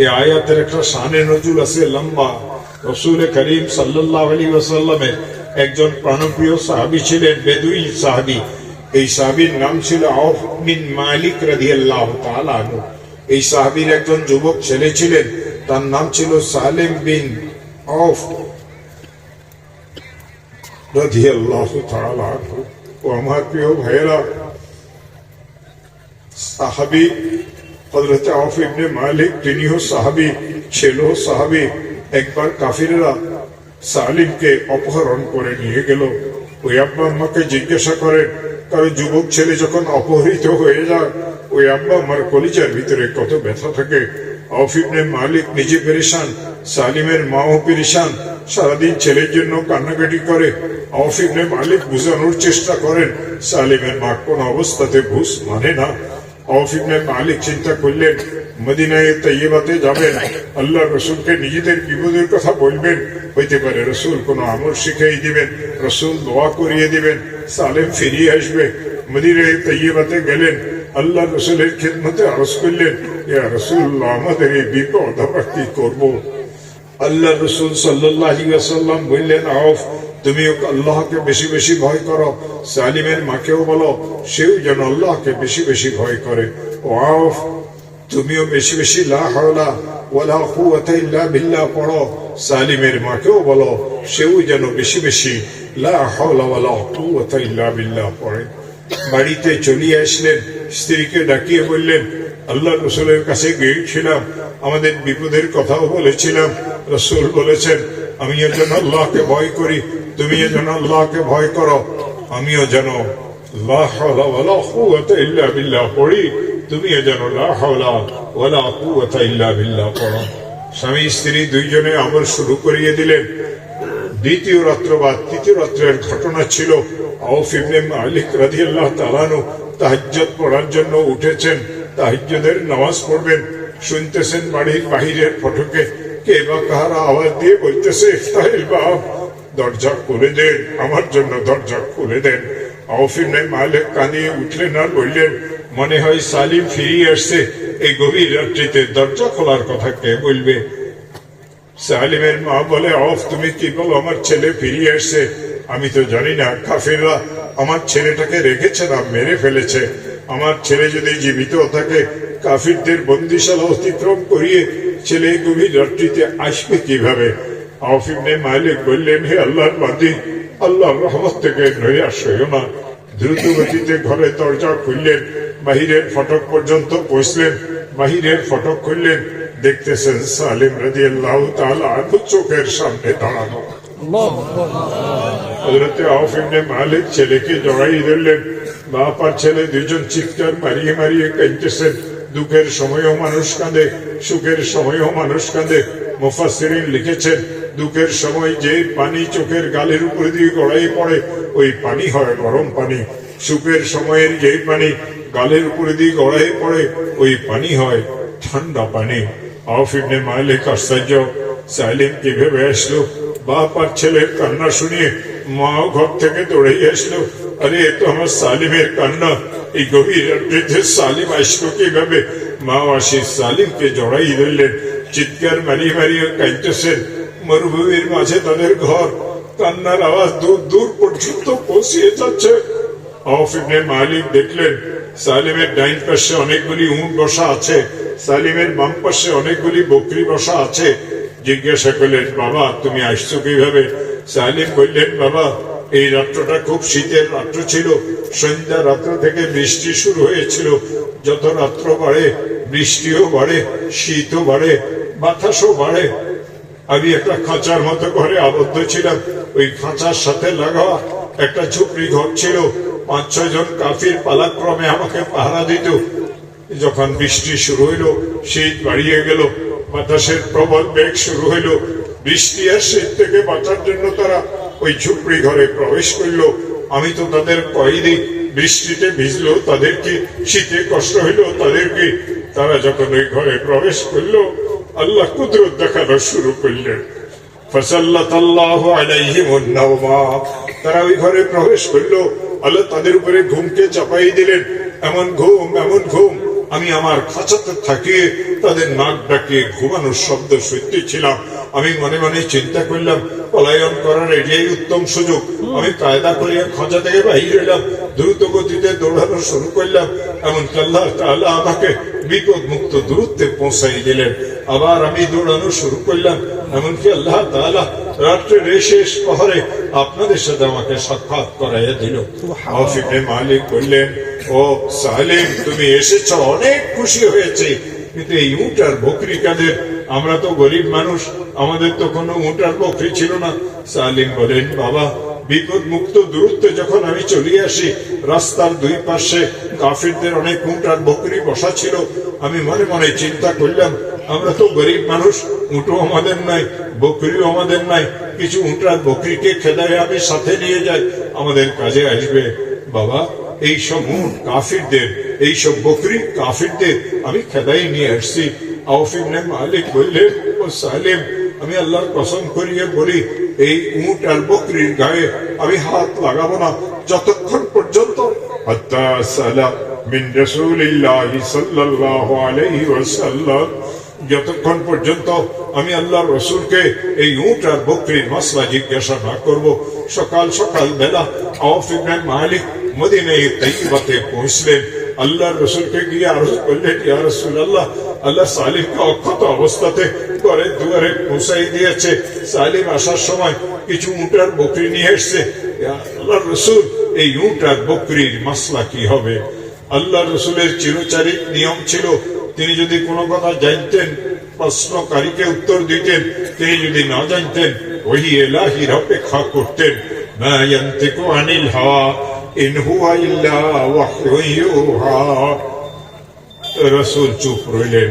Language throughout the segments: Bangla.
এই আয়াতের একটা শানে নজুল আছে, লম্বা। রসুল করিম সাল্লাহ আলী ওয়াসাল্লামের একজন প্রাণপ্রিয় সাহাবি ছিলেন বেদুই সাহাবি। এই সাহাবির নাম ছিল আউফ মালিক রাদিয়াল্লাহু তাআলা এই সাহাবির একজন যুবক ছেলে ছিলেন, তার নাম ছিল সালেম বিন আউফ রাদিয়াল্লাহু তাআলা ও আমার প্রিয় ভাইয়েরা, সাহাবি হজরত আউফ ইবনে মালিক, তিনিও সাহাবি ছিল সাহাবি, একবার কাফিররা সালিমকে অপহরণ করে নিয়ে গেল। ওই আব্বা আম্মাকে জিজ্ঞাসা করেন কারও যুবক ছেলে যখন অপহৃত হয়ে যায়, ওই আব্বা আমার কলিজার ভিতরে কত ব্যথা থাকে? আউফ ইবনে মালিক নিজে পেরেশান, সালিমের মাও পেরেশান, সারাদিন ছেলের জন্য কান্নাকাটি করে। আউফ ইবনে মালিক বুঝানোর চেষ্টা করেন, সালিমের মা কোন অবস্থাতে ঘুষ মানে না। ইবনে মালিক চিন্তা করলেন মদিনায় তৈবাতে যাবেন আল্লাহ রসুলকে নিজেদের বিপদের কথা বলবেন হইতে পারে রসুল কোন আমল শিখিয়ে দিবেন রসুল দোয়া করিয়ে দিবেন সালেম ফিরিয়ে আসবে মদিনায় তৈবাতে গেলেন আল্লাহ রসুলের খেদমতে আরজ করলেন ইয়া রসুল্লাহ আমাদের এই বিপদ আবার কি করব আল্লাহ রসুল সাল্লাম বললেন আউফ তুমিও আল্লাহকে বেশি বেশি ভয় করো, সালিমের মাকেও বলো, সেও যেন আল্লাহকে বেশি বেশি ভয় করে। ও আউফ তুমিও বেশি বেশি লা হাওলা ওয়ালা কুওয়াতা ইল্লা বিল্লাহ পড়ো, সালিমের মাকেও বলো যেন বেশি বেশি লা হাওলা ওয়ালা কুওয়াতা ইল্লা বিল্লাহ পড়ে। বাড়িতে আসলেন, স্ত্রীকে ডাকিয়ে বললেন আল্লাহ রসুলের কাছে গিয়েছিলাম, আমাদের বিপদের কথাও বলেছিলাম। রসুল বলেছেন, আমিও যেন আল্লাহকে ভয় করি তুমি যেন আল্লাহকে ভয় করো, আমিও যেন তুমিও পড়ার জন্য উঠেছেন। তাহাজ্জুদের নামাজ পড়বেন, শুনতেছেন বাড়ির বাহিরের ফটকে। কে বা কাহারা আওয়াজ দিয়ে বলতেছে দরজা খুলে দেন, আমার জন্য দরজা খুলে দেন। ইবনে মালিক কানিয়ে উঠলেন আর বললেন, মনে হয় সালিম ফিরিয়ে আসছে। এই গভীর রাত্রিতে দরজা খোলার কথা কে বলবে? সালিমের মা বলে অফ তুমি কি বলো, আমার ছেলে ফিরিয়ে আসছে। আমি তো জানি না, কাফিররা আমার ছেলেটাকে রেখেছে না, মেরে ফেলেছে। আমার ছেলে যদি জীবিত থাকে, কাফিরদের বন্দিশালা অতিক্রম করিয়ে ছেলে গভীর রাত্রিতে আসবে কীভাবে? আফিবনে মালিক বললেন হে আল্লাহর বাদি আল্লাহর রহমত থেকে নৈরাশ হইও না। দ্রুত গতিতে ঘরে দরজা খুললেন বাহিরের ফটক পর্যন্ত পৌঁছলেন। বাহিরের ফটক খুললেন, দেখতেছেন সালিম রাজি আল্লাহ চোখের সামনে দাঁড়ানো। মালিক ছেলেকে জড়াই ধরলেন। বাপ আর ছেলে দুজন চিৎকার মারিয়ে মারিয়ে কাঁদতেছেন। দুঃখের সময়ও মানুষ কাঁদে, সুখের সময়ও মানুষ কাঁদে। মুফাসসিরিন লিখেছেন দুঃখের সময় যে পানি চোখের গালের উপর দিয়ে গড়াই পড়ে, ওই পানি হয় গরম পানি। সুখের সময়ের যে পানি গালের উপরে দিয়ে গড়াই পড়ে, ওই পানি হয় ঠান্ডা পানি। আউফ ইবনে মালিক আশ্চর্য। সাইলিম কীভাবে আসলো? বাপ আর ছেলের কান্না শুনিয়ে মাও ঘর থেকে দৌড়ে আসলো। আরে, এ তো আমার সালিমের কান্না। এই গভীর রাত্রিতে সালিম আসলো কীভাবে? মা আসি সালিমকে জড়াই ধরলেন। চিৎকার মারিয়ে মারিয়ে কাঁদতেছেন। মরুভূমির মাঝে তাদের ঘর। কান্নার আওয়াজ দূর দূর পর্যন্ত পৌঁছিয়ে যাচ্ছে। মালিক দেখলেন, সালিমের ডাইন পাশে অনেকগুলি উঁট বসা আছে। সালিমের বাম পাশে অনেকগুলি বকরি বসা আছে। জিজ্ঞাসা করলেন, বাবা, তুমি আসছো কীভাবে? সালিম বললেন, বাবা, এই রাত্রটা খুব শীতের রাত্র ছিল। সন্ধ্যা রাত্র থেকে বৃষ্টি শুরু হয়েছিল। যত রাত্র বাড়ে, বৃষ্টিও বাড়ে, শীতও বাড়ে, বাতাসও বাড়ে। আমি একটা খাঁচার মতো ঘরে আবদ্ধ ছিলাম। ওই খাঁচার সাথে লাগা একটা ঝুপড়ি ঘর ছিল। পাঁচ, ছয় জন কাফির পালাক্রমে আমাকে পাহারা দিত। যখন বৃষ্টি শুরু হইল, শীত বাড়িয়ে গেল। বাতাসের প্রবল বেগ শুরু হইল। বৃষ্টি আর শীত থেকে বাঁচার জন্য তারা ওই ঝুপড়ি ঘরে প্রবেশ করল। আমি তো তাদের কয়েদি বৃষ্টিতে ভিজলো তাদের কি? শীতে কষ্ট হইল তাদের কি? তারা যখন ওই ঘরে প্রবেশ করল আল্লাহ কুদরত দেখানো শুরু করলেন। তারা ওই ঘরে প্রবেশ করল। আল্লাহ তাদের উপরে ঘুমকে চাপাই দিলেন। এমন ঘুম এমন ঘুম। আমি আমার খাঁচাতে থাকিয়ে তাদের নাক ডাকিয়ে ঘুমানোর শব্দ শুনতেছিলাম আমি মনে মনে চিন্তা করলাম, পলায়ন করার এটাই উত্তম সুযোগ। আমি কায়দা করে খাঁচা থেকে বাহির এলাম দ্রুত গতিতে দৌড়ানো শুরু করলাম। এমন আল্লাহ আমাকে বিপদ মুক্ত দূরত্বে পৌঁছাই দিলেন আবার আমি দৌড়ানো শুরু করলাম এমনকি আল্লাহ তাআলা রাত্রের এই শেষ পহরে আপনাদের সাথে আমাকে সাক্ষাৎ করাইয়া দিল আফিফে মালিক বললেন ও সালিম তুমি এসেছ অনেক খুশি হয়েছে কিন্তু এই উট আর বকরি কাদের আমরা তো গরিব মানুষ আমাদের তো কোনো উট আর বকরি ছিল না সালিম বলেন বাবা বিপদ মুক্ত দূরত্বে যখন আমি চলে আসি, রাস্তার দুই পাশে কাফিরদের অনেক উট আর বকরি বসা ছিল। আমি মনে মনে চিন্তা করলাম, আমরা তো গরিব মানুষ, উটও আমাদের নাই, বকরিও আমাদের নাই। কিছু উট আর বকরিকে খেদায় আমি সাথে নিয়ে যাই, আমাদের কাজে আসবে। বাবা, এই সব উট কাফিরদের, এই সব বকরি কাফিরদের আমি খেদাই নিয়ে আসছি। আউফিন মালিক বললেন, ও সালেম, আমি আল্লাহর কসম করিয়ে বলি এই উট আর বকরির গায়ে আমি হাত লাগাবো না যতক্ষণ পর্যন্ত। মিন রাসূলিল্লাহি সাল্লাল্লাহু আলাইহি ওয়াসাল্লাম। যতক্ষণ পর্যন্ত আমি আল্লাহ রসুলকে এই উট আর বকরির মশলা জিজ্ঞাসা না করব, সকাল সকাল বেলা আওফ ইবরাহিম মালিক মদিনায় তৈবাতে পৌঁছলেন। আল্লাহ রসুলকে গিয়ে আরজ করলেন, ইয়া রসুল আল্লাহ আল্লাহ সালিমকে অক্ষত অবস্থাতে ঘরের দুয়ারে পৌঁছাই দিয়েছে। সালিম আসার সময় কিছু উটার বকরি নিয়ে এসছে। আল্লাহ রসুল, এই উট বকরির মাসলা কি হবে? আল্লাহ রসুলের চিরচারিক নিয়ম ছিল, তিনি যদি কোনো কথা জানতেন, প্রশ্নকারীকে উত্তর দিতেন, তিনি যদি না জানতেন ওই এলাহির অপেক্ষা করতেন। আনিল হাওয়া রসুল চুপ রইলেন।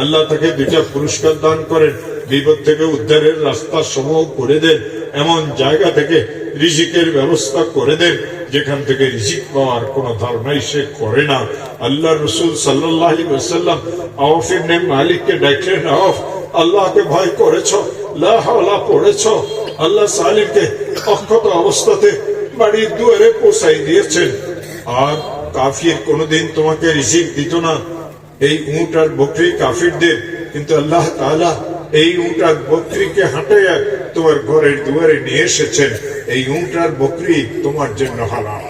আল্লাহ তাকে দুটা পুরস্কার দান করেন। বিপদ থেকে উদ্ধারের রাস্তা সমূহ করে দেন। এমন জায়গা থেকে রিজিকের ব্যবস্থা করে দেন, যেখান থেকে রিজিক পাওয়ার কোন ধারণাই সে করে না। আল্লাহ রসুল সাল্লাম আওফ ইবনে মালিককে ডাকলেন, আওফ, আল্লাহকে ভয় করেছ? লা হাওলা, পড়েছ? আল্লাহ সালিমকে অক্ষত অবস্থাতে বাড়ির দুয়ারে পৌঁছাই দিয়েছেন। আর কাফির কোনোদিন তোমাকে রিজিক দিত না। এই উঁট আর বকরি কাফিরদের। কিন্তু আল্লাহ তাআলা এই উঁট আর বকরিকে হাঁটাইয়া তোমার ঘরের দুয়ারে নিয়ে এসেছেন। এই উঁট আর বকরি তোমার জন্য হালাল।